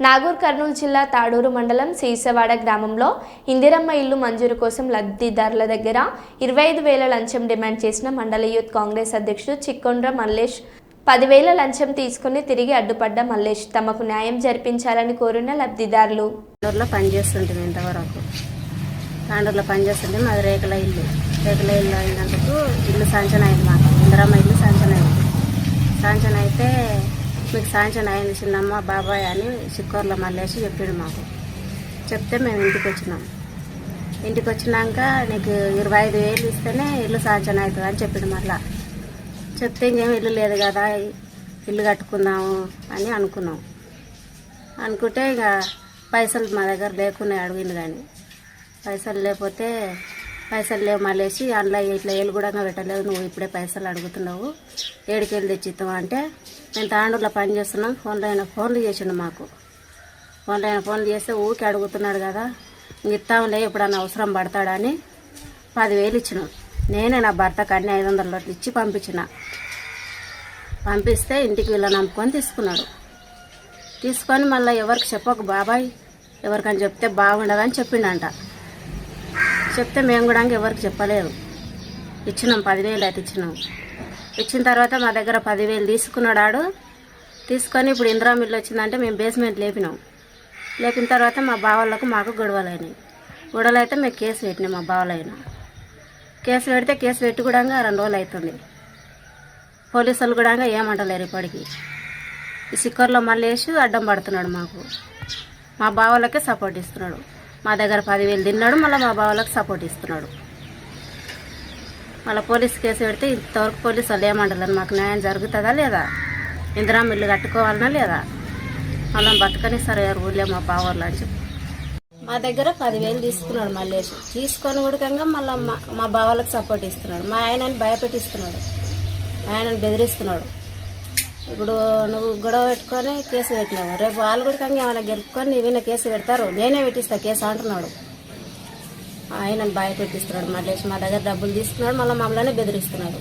నాగూర్ కర్నూలు జిల్లా తాడూరు మండలం సీసవాడ గ్రామంలో ఇందిరమ్మ ఇల్లు మంజూరు కోసం లబ్ధిదారుల దగ్గర ఇరవై ఐదు వేల లంచం డిమాండ్ చేసిన మండల యూత్ కాంగ్రెస్ అధ్యక్షుడు చిక్కొండ్ర మల్లేష్. పదివేల లంచం తీసుకుని తిరిగి అడ్డుపడ్డ మల్లేష్ తమకు న్యాయం జరిపించాలని కోరిన లబ్ధిదారులు. తాండూరులో పనిచేస్తుంటుంది ఇంతవరకు. తాండూరులో పనిచేస్తుంటే మాది రేకుల ఇల్లు. రేకుల ఇల్లు అయినందుకు ఇల్లు సంచన అయింది మాకు. ఇందిరమ్మ ఇల్లు సంచన అయింది. సంచన అయితే మీకు సాంచన అయింది చిన్నమ్మ బాబాయ్ అని చిక్కూరులో మళ్ళేసి చెప్పిండు మాకు. చెప్తే మేము ఇంటికి వచ్చినాం. ఇంటికి వచ్చినాక నీకు ఇరవై ఐదు వేలు ఇస్తేనే ఇల్లు సాంచన అవుతుంది అని చెప్పిండు మళ్ళా. చెప్తే ఇంకేం ఇల్లు లేదు కదా ఇల్లు కట్టుకుందాము అని అనుకున్నాం. అనుకుంటే ఇక పైసలు మా దగ్గర లేకుండా అడిగింది కానీ. పైసలు లేకపోతే పైసలు లేవు మళ్ళేసి అందులో ఇట్లా ఏళ్ళు కూడా పెట్టలేదు. నువ్వు ఇప్పుడే పైసలు అడుగుతున్నావు. ఏడుకెళ్ళి తెచ్చిస్తావు అంటే నేను తాండూరులో పని చేస్తున్నాం. ఫోన్లో అయిన ఫోన్లు చేసిండు మాకు. ఫోన్లో ఆయన ఫోన్లు చేస్తే ఊరికి అడుగుతున్నాడు కదా. ఇస్తాంలే ఎప్పుడన్నా అవసరం పడతాడని పదివేలు ఇచ్చినాం. నేనే నా భర్తకు అన్ని ఐదు వందల ఇచ్చి పంపించిన. పంపిస్తే ఇంటికి వీళ్ళని నమ్ముకొని తీసుకున్నాడు. తీసుకొని మళ్ళీ ఎవరికి చెప్పకు బాబాయ్. ఎవరికని చెప్తే బాగుండదని చెప్పిండంట. చెప్తే మేము కూడా ఎవరికి చెప్పలేదు ఇచ్చినాం పదివేలు అయితే ఇచ్చినాం. ఇచ్చిన తర్వాత మా దగ్గర పదివేలు తీసుకున్నాడు ఆడు. తీసుకొని ఇప్పుడు ఇందిరా మిల్లు వచ్చిందంటే మేము బేస్మెంట్ లేపినాం. లేపిన తర్వాత మా బావాళ్ళకు మాకు గొడవలైనాయి. గొడవలు అయితే మేము కేసు పెట్టినాం మా బావలైనా కేసు పెడితే కేసు పెట్టి కూడా రెండు రోజులు అవుతుంది పోలీసులు కూడా ఏమంటలేరు ఇప్పటికి. ఈ సిక్కర్లో మళ్ళీ వేసి అడ్డం పడుతున్నాడు మాకు. మా బావలకే సపోర్ట్ ఇస్తున్నాడు. మా దగ్గర పదివేలు తిన్నాడు మళ్ళీ మా బావలకు సపోర్ట్ ఇస్తున్నాడు. మళ్ళీ పోలీస్ కేసు పెడితే ఇంతవరకు పోలీసు వాళ్ళు ఏమంటారు? మాకు న్యాయం జరుగుతుందా లేదా? ఇందిరా మిల్లు కట్టుకోవాలనా లేదా? మళ్ళీ బతకని సరే ఊళ్ళో మా బావలు అని చెప్పి. మా దగ్గర పదివేలు తీసుకున్నాడు మల్లేష్. తీసుకొని ఉడకంగా మళ్ళీ మా మా బావలకు సపోర్ట్ ఇస్తున్నాడు. మా ఆయనని భయపెట్టిస్తున్నాడు. ఆయనను బెదిరిస్తున్నాడు. ఇప్పుడు నువ్వు గొడవ పెట్టుకొని కేసు పెట్టినావు. రేపు వాళ్ళు కూడా ఏమైనా గెలుపుకొని నీవైనా కేసు పెడతారు. నేనే పెట్టిస్తా కేసు అంటున్నాడు. ఆయన బయట పెట్టిస్తున్నాడు మళ్ళీ మా దగ్గర డబ్బులు తీసుకున్నాడు. మళ్ళీ మమ్మల్ని బెదిరిస్తున్నాడు.